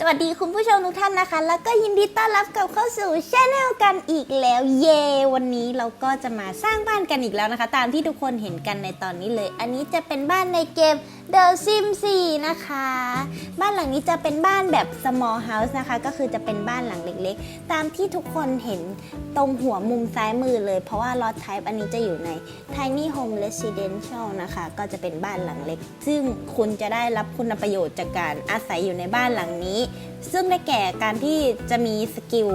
สวัสดีคุณผู้ชมทุกท่านนะคะ แล้วก็ยินดีต้อนรับกลับเข้าสู่ช anel กันอีกแล้วเย่วันนี้เราก็จะมาสร้างบ้านกันอีกแล้วนะคะ ตามที่ทุกคนเห็นกันในตอนนี้เลย อันนี้จะเป็นบ้านในเกม The Sims 4 นะคะ บ้านหลังนี้จะเป็นบ้านแบบ small house นะคะ ก็คือจะเป็นบ้านหลังเล็กๆ ตามที่ทุกคนเห็นตรงหัวมุมซ้ายมือเลย เพราะว่า lot type อันนี้จะอยู่ใน tiny home residential นะคะ ก็จะเป็นบ้านหลังเล็ก ซึ่งคุณจะได้รับคุณประโยชน์จากการอาศัยอยู่ในบ้านหลังนี้ ซึ่งได้แก่การที่จะมีสกิล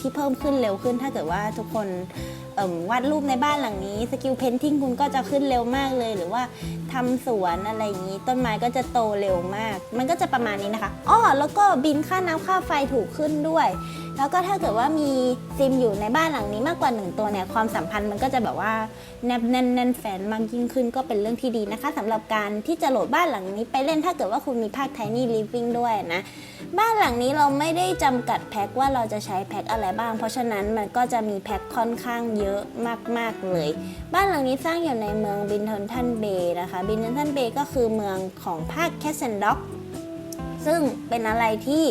ที่เพิ่มขึ้นเร็วขึ้นถ้าเกิดว่าทุกคน วาดรูปในบ้านหลังนี้สกิลเพนทิ n งคุณก็จะขึ้นเร็วมากเลย หรือว่าทำสวนอะไรอย่างนี้ ต้นไม้ก็จะโตเร็วมาก มันก็จะประมาณนี้นะคะอ๋อแล้วก็บินค่าน้ำค่าไฟถูกขึ้นด้วย แล้วก็ถ้าเกิดว่ามีซิมอยู่ในบ้านหลังนี้มากกว่าหนึ่งตัวเนี่ยความสัมพันธ์มันก็จะแบบว่าแนบแน่นแน่นแฟนมากยิ่งขึ้นก็เป็นเรื่องที่ดีนะคะสำหรับการที่จะโหลดบ้านหลังนี้ไปเล่นถ้าเกิดว่าคุณมีภาค Tiny Living ด้วยนะบ้านหลังนี้เราไม่ได้จำกัดแพ็คว่าเราจะใช้แพ็คอะไรบ้าง เพราะฉะนั้นมันก็จะมีแพ็คค่อนข้างเยอะมากๆเลย บ้านหลังนี้สร้างอยู่ในเมืองบินเทนทันเบย์นะคะบินเทนทันเบย์ก็คือเมืองของภาคแคสเซนด็อกซึ่งเป็นอะไรที่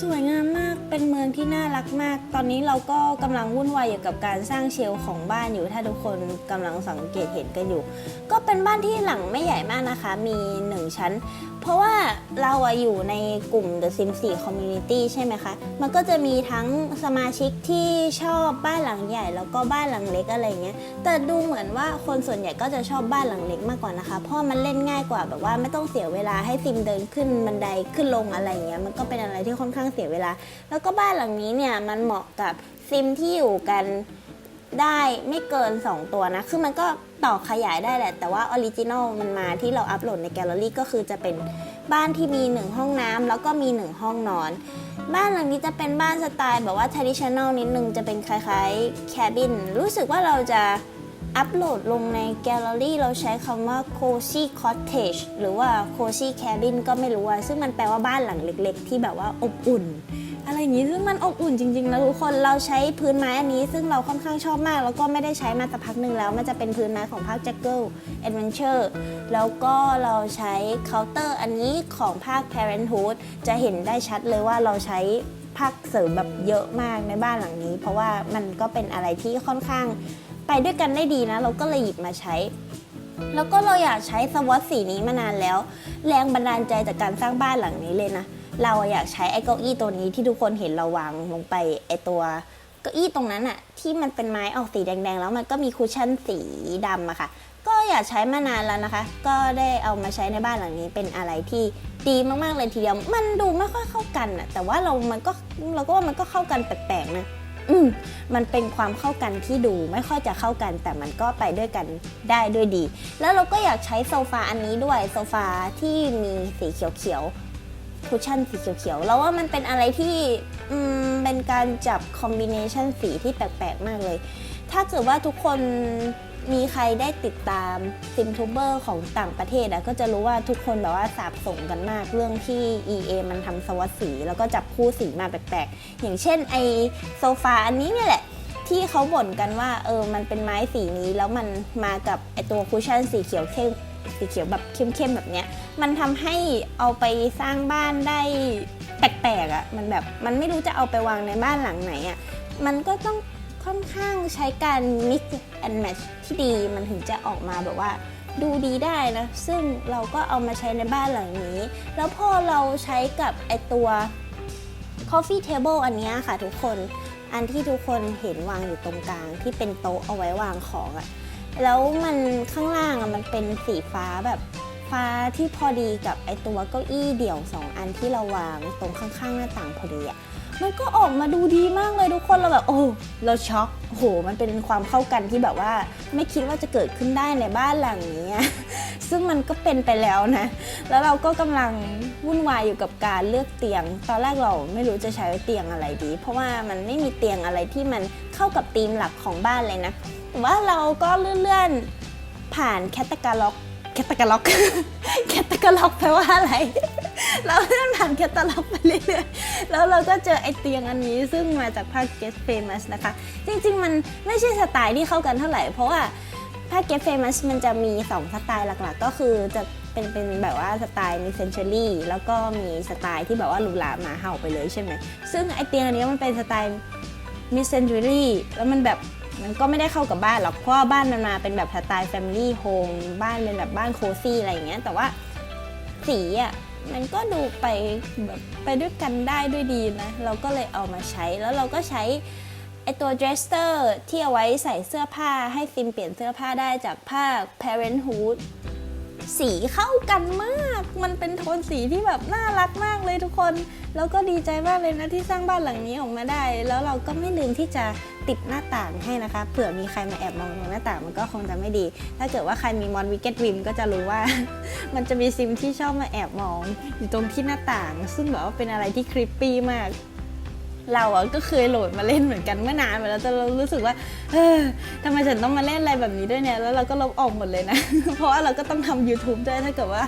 สวยงามมาก เป็นเมืองที่น่ารักมาก ตอนนี้เราก็กำลังวุ่นวายอยู่กับการสร้างเชลของบ้านอยู่ ถ้าทุกคนกำลังสังเกตเห็นกันอยู่ ก็เป็นบ้านที่หลังไม่ใหญ่มากนะคะ มี1ชั้น เพราะว่าเราอะอยู่ในกลุ่ม The Sims 4 Community ใช่ไหมคะ มันก็จะมีทั้งสมาชิกที่ชอบบ้านหลังใหญ่ แล้วก็บ้านหลังเล็กอะไรเงี้ย แต่ดูเหมือนว่าคนส่วนใหญ่ก็จะชอบบ้านหลังเล็กมากกว่านะคะ เพราะมันเล่นง่ายกว่าแบบว่าไม่ต้องเสียเวลาให้ซิมเดินขึ้นบันไดขึ้นลงอะไรเงี้ย มันก็เป็นอะไรที่ค่อนข้างข้างเสียเวลา แล้วก็บ้านหลังนี้เนี่ยมันเหมาะกับซิมที่อยู่กันได้ไม่เกิน 2 ตัวนะ คือมันก็ต่อขยายได้แหละ แต่ว่าออริจินอลมันมาที่เราอัปโหลดในแกลเลอรี่ก็คือจะเป็นบ้านที่มี 1 ห้องน้ำแล้วก็มี 1 ห้องนอน บ้านหลังนี้จะเป็นบ้านสไตล์แบบว่า traditional นิดนึง จะเป็นคล้ายๆ cabin รู้สึกว่าเราจะ อัปโหลดลงในแกลเลอรี่เราใช้คำว่า cozy cottage หรือว่า cozy cabin ก็ไม่รู้อะซึ่งมันแปลว่าบ้านหลังเล็ก ๆ ที่แบบว่าอบอุ่น อะไรอย่างนี้ซึ่งมันอบอุ่นจริงๆนะทุกคนเราใช้พื้นไม้อันนี้ ซึ่งเราค่อนข้างชอบมาก แล้วก็ไม่ได้ใช้มาสักพักหนึ่งแล้ว มันจะเป็นพื้นไม้ของภาค Jackal Adventure แล้วก็เราใช้เคาน์เตอร์อันนี้ของภาค Parenthood จะเห็นได้ชัดเลยว่าเราใช้ภาคเสริมแบบเยอะมากในบ้านหลังนี้ เพราะว่ามันก็เป็นอะไรที่ค่อนข้าง ไปด้วยกันได้ดีนะ เราก็เลยหยิบมาใช้ แล้วก็เราอยากใช้สวอตสีนี้มานานแล้ว แรงบันดาลใจจากการสร้างบ้านหลังนี้เลยนะ เราอยากใช้ไอ้เก้าอี้ตัวนี้ที่ทุกคนเห็นเราวางลงไปไอ้ตัวเก้าอี้ตรงนั้นอะที่มันเป็นไม้ออกสีแดงๆ แล้วมันก็มีคุชชั่นสีดำอะค่ะ ก็อยากใช้มานานแล้วนะคะ ก็ได้เอามาใช้ในบ้านหลังนี้เป็นอะไรที่ดีมากๆเลยทีเดียว มันดูไม่ค่อยเข้ากันอะแต่ว่าเรามันก็เราก็ว่ามันก็เข้ากันแปลกๆนะ มมันเป็นความเข้ากันที่ดูไม่ค่อยจะเข้ากัน แต่มันก็ไปด้วยกันได้ด้วยดี แล้วเราก็อยากใช้โซฟาอันนี้ด้วยโซฟาที่มีสีเขียวๆคุชชั่นสีเขียวๆเราว่ามันเป็นอะไรที่อืมเป็นการจับคอมบิเนชันสีที่แปลกๆมากเลย ถ้าเกิดว่าทุกคน มีใครได้ติดตามซิมทูเบอร์ของต่างประเทศอะก็จะรู้ว่าทุกคนแบบว่าสาบส่งกันมากเรื่องที่ EA มันทำสวัสดสีแล้วก็จับคู่สีมาแปลกๆ อย่างเช่นไอโซฟาอันนี้เนี่ยแหละ ที่เขาบ่นกันว่าเออมันเป็นไม้สีนี้แล้วมันมากับไอตัวคุชชั่นสีเขียวเข้มสีเขียวแบบเข้มๆแบบเนี้ย มันทำให้เอาไปสร้างบ้านได้แปลกๆอะ่ะ มันแบบมันไม่รู้จะเอาไปวางในบ้านหลังไหนอะ่ะ มันก็ต้อง ค่อนข้างใช้การ mix and match ที่ดีมันถึงจะออกมาแบบว่าดูดีได้นะ ซึ่งเราก็เอามาใช้ในบ้านหลังนี้ แล้วพอเราใช้กับไอตัว coffee table อันนี้ค่ะทุกคน อันที่ทุกคนเห็นวางอยู่ตรงกลาง ที่เป็นโต๊ะเอาไว้วางของอะแล้วมันข้างล่างอะมันเป็นสีฟ้าแบบฟ้าที่พอดีกับไอตัวเก้าอี้เดี่ยวสองอันที่เราวางตรงข้างๆหน้าต่างพอดีอะ มันก็ออกมาดูดีมากเลยทุกคนเราแบบโอ้เราช็อกโอ้โห มันเป็นความเข้ากันที่แบบว่า ไม่คิดว่าจะเกิดขึ้นได้ในบ้านหลังนี้ซึ่งมันก็เป็นไปแล้วนะ แล้วเราก็กำลังวุ่นวายอยู่กับการเลือกเตียง ตอนแรกเราไม่รู้จะใช้เตียงอะไรดี เพราะว่ามันไม่มีเตียงอะไรที่มันเข้ากับธีมหลักของบ้านเลยนะแต่ว่าเราก็เลื่อนๆผ่านแคตตาล็อกแคตตาล็อกแคตตาล็อกแปลว่าอะไร เราเลื่อนผ่านแคตตาล็อกไปเรื่อยๆ แล้วเราก็เจอไอเตียงอันนี้ซึ่งมาจากภาค Get Famous นะคะ จริงๆ มันไม่ใช่สไตล์ที่เข้ากันเท่าไหร่ เพราะว่าภาค Get Famous มันจะมี 2 สไตล์หลักๆ ก็คือจะเป็นเป็นแบบว่าสไตล์มีเซนเชอรี่แล้วก็มีสไตล์ที่แบบว่าหรูหราหมาเห่าไปเลยใช่ไหม ซึ่งไอเตียงอันนี้มันเป็นสไตล์มิเซนเชอรี่แล้วมันแบบมันก็ไม่ได้เข้ากับบ้านหรอก เพราะว่าบ้านมันมาเป็นแบบสไตล์แฟมิลี่โฮมบ้านเป็นแบบบ้านโคซี่อะไรอย่างเงี้ย แต่ว่าสีอะ มันก็ดูไปแบบไปด้วยกันได้ด้วยดีนะ เราก็เลยเอามาใช้แล้วเราก็ใช้ไอตัว dresser ที่เอาไว้ใส่เสื้อผ้าให้ซิมเปลี่ยนเสื้อผ้าได้จากผ้า parenthood สีเข้ากันมาก มันเป็นโทนสีที่แบบน่ารักมากเลยทุกคน แล้วก็ดีใจมากเลยนะที่สร้างบ้านหลังนี้ออกมาได้ แล้วเราก็ไม่ลืมที่จะติดหน้าต่างให้นะคะ เผื่อมีใครมาแอบมองตรงหน้าต่างมันก็คงจะไม่ดี ถ้าเกิดว่าใครมีมอนวิกเก็ตวิมก็จะรู้ว่า มันจะมีซิมที่ชอบมาแอบมอง อยู่ตรงที่หน้าต่าง ซึ่งแบบว่าเป็นอะไรที่คริปปี้มาก เราอะก็เคยโหลดมาเล่นเหมือนกันเมื่อนานมาแล้วแต่เรารู้สึกว่าเออทำไมฉันต้องมาเล่นอะไรแบบนี้ด้วยเนี่ยแล้วเราก็ลบออกหมดเลยนะ เพราะว่าเราก็ต้องทำ YouTube ด้วยถ้าเกิดว่า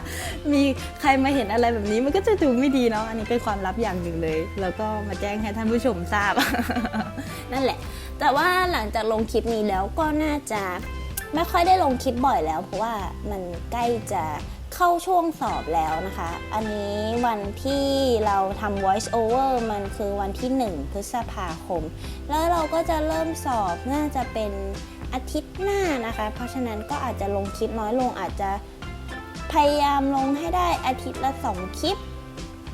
มีใครมาเห็นอะไรแบบนี้มันก็จะดูไม่ดีเนาะอันนี้เป็นความลับอย่างหนึ่งเลย แล้วก็มาแจ้งให้ท่านผู้ชมทราบ นั่นแหละ แต่ว่าหลังจากลงคลิปนี้แล้วก็น่าจะไม่ค่อยได้ลงคลิปบ่อยแล้ว เพราะว่ามันใกล้จะ เข้าช่วงสอบแล้วนะคะ อันนี้วันที่เราทำ voice over มันคือวันที่ 1 พฤษภาคม แล้วเราก็จะเริ่มสอบน่าจะเป็นอาทิตย์หน้านะคะ เพราะฉะนั้นก็อาจจะลงคลิปน้อยลงอาจจะพยายามลงให้ได้อาทิตย์ละ 2 คลิป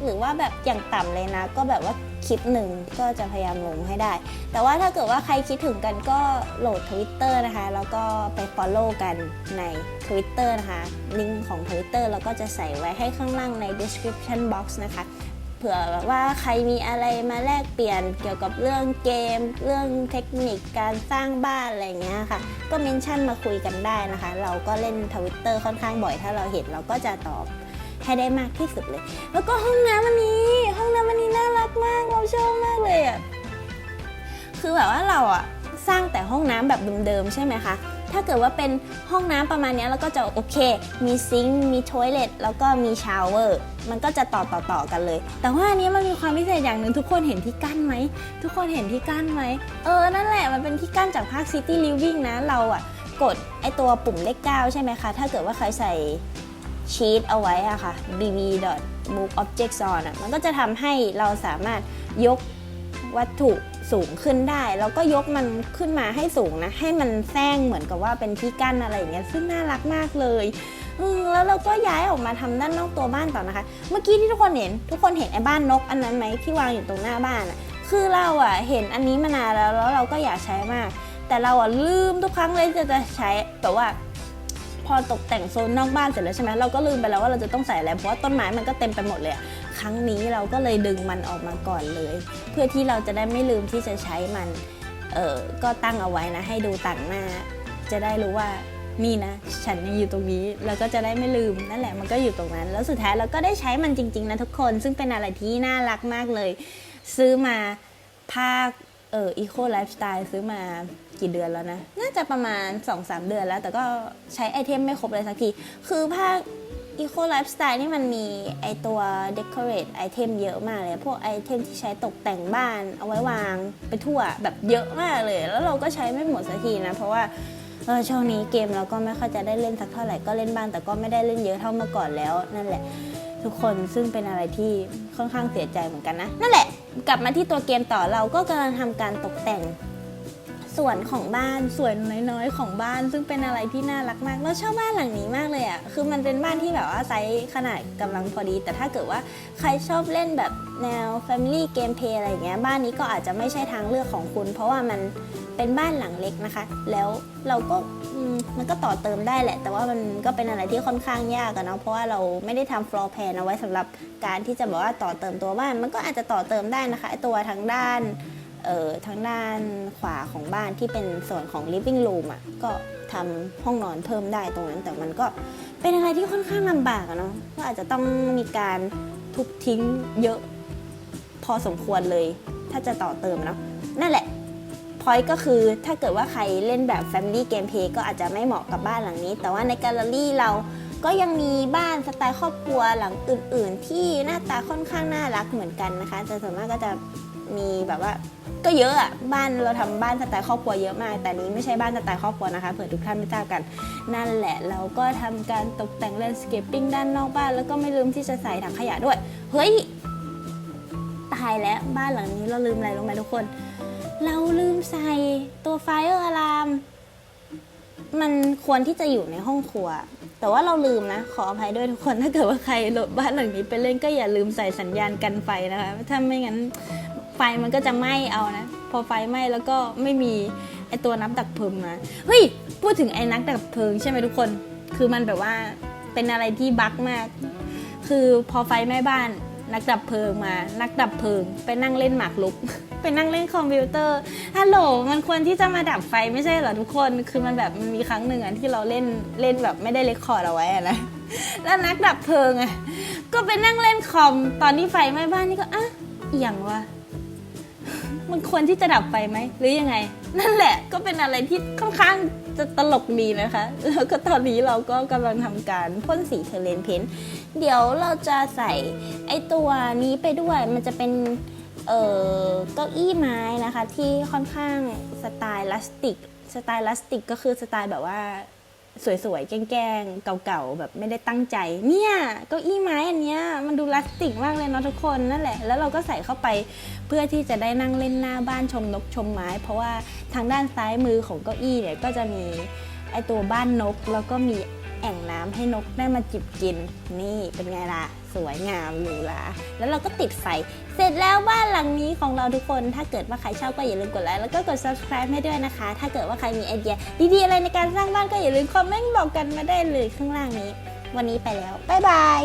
หรือว่าแบบอย่างต่ำเลยนะ ก็แบบว่า คลิปหนึ่งก็จะพยายามลงให้ได้ แต่ว่าถ้าเกิดว่าใครคิดถึงกันก็โหลด Twitter นะคะ แล้วก็ไป Follow กันใน Twitter นะคะลิงก์ของ Twitter เราก็จะใส่ไว้ให้ข้างล่างใน description box นะคะเผื่อว่าใครมีอะไรมาแลกเปลี่ยนเกี่ยวกับเรื่องเกม เรื่องเทคนิคการสร้างบ้านอะไรเงี้ยค่ะ ก็เมนชั่นมาคุยกันได้นะคะ เราก็เล่น Twitter ค่อนข้างบ่อยถ้าเราเห็นเราก็จะตอบ ให้ได้มากที่สุดเลย แล้วก็ห้องน้ำอันนี้ ห้องน้ำอันนี้น่ารักมากเราชอบมากเลยอะคือแบบว่าเราอะสร้างแต่ห้องน้ำแบบเดิมๆใช่ไหมคะถ้าเกิดว่าเป็นห้องน้ำประมาณนี้ยเราก็จะโอเค มีซิงค์มีทอยเลทแล้วก็มีชาวเวอร์มันก็จะต่อต่อต่อกันเลย แต่ว่าอันนี้มันมีความพิเศษอย่างหนึ่งทุกคนเห็นที่กั้นไหม ทุกคนเห็นที่กั้นไหม เออ นั่นแหละมันเป็นที่กั้นจากภาค City Living นะเราอะกดไอตัวปุ่มเลข 9 ใช่ไหมคะ ถ้าเกิดว่าใครใส่ ชีตเอาไว้อะค่ะ bb book objects on อะมันก็จะทำให้เราสามารถยกวัตถุสูงขึ้นได้ แล้วก็ยกมันขึ้นมาให้สูงนะ ให้มันแซงเหมือนกับว่าเป็นที่กั้นอะไรอย่างเงี้ยซึ่งน่ารักมากเลยอืแล้วเราก็ย้ายออกมาทำด้านนอกตัวบ้านต่อนะคะ เมื่อกี้ที่ทุกคนเห็น ทุกคนเห็นไอ้บ้านนกอันนั้นไหมที่วางอยู่ตรงหน้าบ้านอะคือเราอะเห็นอันนี้มานานแล้วแล้วเราก็อยากใช้มาก แต่เราอะลืมทุกครั้งเลยจะจะใช้แต่ว่า พอตกแต่งโซนนอกบ้านเสร็จแล้วใช่ไหมเราก็ลืมไปแล้วว่าเราจะต้องใส่อะไรเพราะว่าต้นไม้มันก็เต็มไปหมดเลยครั้งนี้เราก็เลยดึงมันออกมาก่อนเลย เพื่อที่เราจะได้ไม่ลืมที่จะใช้มันเออก็ตั้งเอาไว้นะ ให้ดูต่างหน้า จะได้รู้ว่านี่นะ ฉันยังอยู่ตรงนี้ แล้วก็จะได้ไม่ลืมนั่นแหละมันก็อยู่ตรงนั้น แล้วสุดท้ายเราก็ได้ใช้มันจริง ๆ นะทุกคน ซึ่งเป็นอะไรที่น่ารักมากเลย ซื้อมาภาค เอออีโคไลฟ์สไตล์ซื้อมากี่เดือนแล้วนะ น่าจะประมาณ 2-3 เดือนแล้ว แต่ก็ใช้ไอเทมไม่ครบเลยสักที คือภาค Eco Lifestyle นี่มันมีไอตัว decorate ไอเทมเยอะมากเลย พวกไอเทมที่ใช้ตกแต่งบ้านเอาไว้วางไปทั่วแบบเยอะมากเลย แล้วเราก็ใช้ไม่หมดสักทีนะ เพราะว่าเออช่วงนี้เกมเราก็ไม่ค่อยจะได้เล่นสักเท่าไหร่ก็เล่นบ้างแต่ก็ไม่ได้เล่นเยอะเท่าเมื่อก่อนแล้วนั่นแหละ ทุกคนซึ่งเป็นอะไรที่ค่อนข้างเสียใจเหมือนกันนะ นั่นแหละ กลับมาที่ตัวเกมต่อเราก็กำลังทำการตกแต่งส่วนของบ้านส่วนน้อยๆ ของบ้าน ซึ่งเป็นอะไรที่น่ารักมากเราชอบบ้านหลังนี้มากเลยอะ่ะคือมันเป็นบ้านที่แบบว่าไซส์ขนาดกำลังพอดี แต่ถ้าเกิดว่าใครชอบเล่นแบบ แนว Family Gameplay อะไรอย่างเงี้ยบ้านนี้ก็อาจจะไม่ใช่ทางเลือกของคุณ เพราะว่ามันเป็นบ้านหลังเล็กนะคะ แล้วเราก็มันก็ต่อเติมได้แหละ แต่ว่ามันก็เป็นอะไรที่ค่อนข้างยากอะเนาะเพราะว่าเราไม่ได้ทำ floor plan เอาไว้สำหรับการที่จะบอกว่าต่อเติมตัวบ้าน มันก็อาจจะต่อเติมได้นะคะตัวทางด้านเอ่อทางด้านขวาของบ้านที่เป็นส่วนของ living room อะก็ทำห้องนอนเพิ่มได้ตรงนั้น แต่มันก็เป็นอะไรที่ค่อนข้างลำบากอะเนาะก็อาจจะต้องมีการทุบทิ้งเยอะ พอสมควรเลย ถ้าจะต่อเติมเนาะนั่นแหละพอยก็คือถ้าเกิดว่าใครเล่นแบบ Family Gameplay ก็อาจจะไม่เหมาะกับบ้านหลังนี้ แต่ว่าในแกลเลอรี่เราก็ยังมีบ้านสไตล์ครอบครัวหลังอื่น ๆ ที่หน้าตาค่อนข้างน่ารักเหมือนกันนะคะแต่ส่วนมากก็จะมีแบบว่าก็เยอะอะบ้านเราทำบ้านสไตล์ครอบครัวเยอะมาก แต่นี้ไม่ใช่บ้านสไตล์ครอบครัวนะคะเผื่อทุกท่านไม่ทราบกัน นั่นแหละเราก็ทำการตกแต่งแลนด์สเคปปิ้งด้านนอกบ้าน แล้วก็ไม่ลืมที่จะใส่ถังขยะด้วย เฮ้ย ยแล้วบ้านหลังนี้เราลืมอะไรรู้ไหมทุกคน เราลืมใส่ตัวไฟเออร์อะลามมันควรที่จะอยู่ในห้องครัว แต่ว่าเราลืมนะ ขออภัยด้วยทุกคน ถ้าเกิดว่าใครโหลดบ้านหลังนี้ไปเล่นก็อย่าลืมใส่สัญญาณกันไฟนะคะ ถ้าไม่งั้นไฟมันก็จะไหม้เอานะ พอไฟไหม้แล้วก็ไม่มีไอตัวนับดับเพลิงมา เฮ้ย พูดถึงไอ้นักดับเพลิงใช่ไหมทุกคน คือมันแบบว่าเป็นอะไรที่บั๊กมาก คือพอไฟไหม้บ้าน นักดับเพลิงมา นักดับเพลิง ไปนั่งเล่นหมากรุก ไปนั่งเล่นคอมพิวเตอร์ฮัลโหลมันควรที่จะมาดับไฟไม่ใช่เหรอทุกคนคือมันแบบมันมีครั้งหนึ่งอะที่เราเล่นเล่นแบบไม่ได้เลคคอร์ดเอาไว้อะนะแล้วนักดับเพลิงอะก็ไปนั่งเล่นคอมตอนที่ไฟไหม้บ้านนี่ก็อะอย่างวะ มันควรที่จะดับไฟไหมหรือยังไง นั่นแหละก็เป็นอะไรที่ค่อนข้างจะตลกดีนะคะ แล้วก็ตอนนี้เราก็กำลังทำการพ่นสีเทเลนเพนท์เดี๋ยวเราจะใส่ไอตัวนี้ไปด้วยมันจะเป็นเออเก้าอี้ไม้นะคะ ที่ค่อนข้างสไตล์ลาสติก สไตล์ลาสติกก็คือสไตล์แบบว่า สวยๆ แกล้งๆ เก่าๆ แบบไม่ได้ตั้งใจ เนี่ยเก้าอี้ไม้อันเนี้ยมันดูลาสติกมากเลยเนาะทุกคนนั่นแหละ แล้วเราก็ใส่เข้าไปเพื่อที่จะได้นั่งเล่นหน้าบ้านชมนกชมไม้ เพราะว่าทางด้านซ้ายมือของเก้าอี้เนี่ยก็จะมีไอตัวบ้านนกแล้วก็มี แอ่งน้ำให้นกได้มาจิบกิน นี่เป็นไงล่ะ สวยงามหรูหราแล้วเราก็ติดไฟ เสร็จแล้วบ้านหลังนี้ของเราทุกคน ถ้าเกิดว่าใครชอบก็อย่าลืมกดไลค์แล้วก็กด subscribe ให้ด้วยนะคะ ถ้าเกิดว่าใครมีไอเดียดีๆอะไรในการสร้างบ้านก็อย่าลืมคอมเมนต์บอกกันมาได้เลยข้างล่างนี้ วันนี้ไปแล้วบ๊ายบาย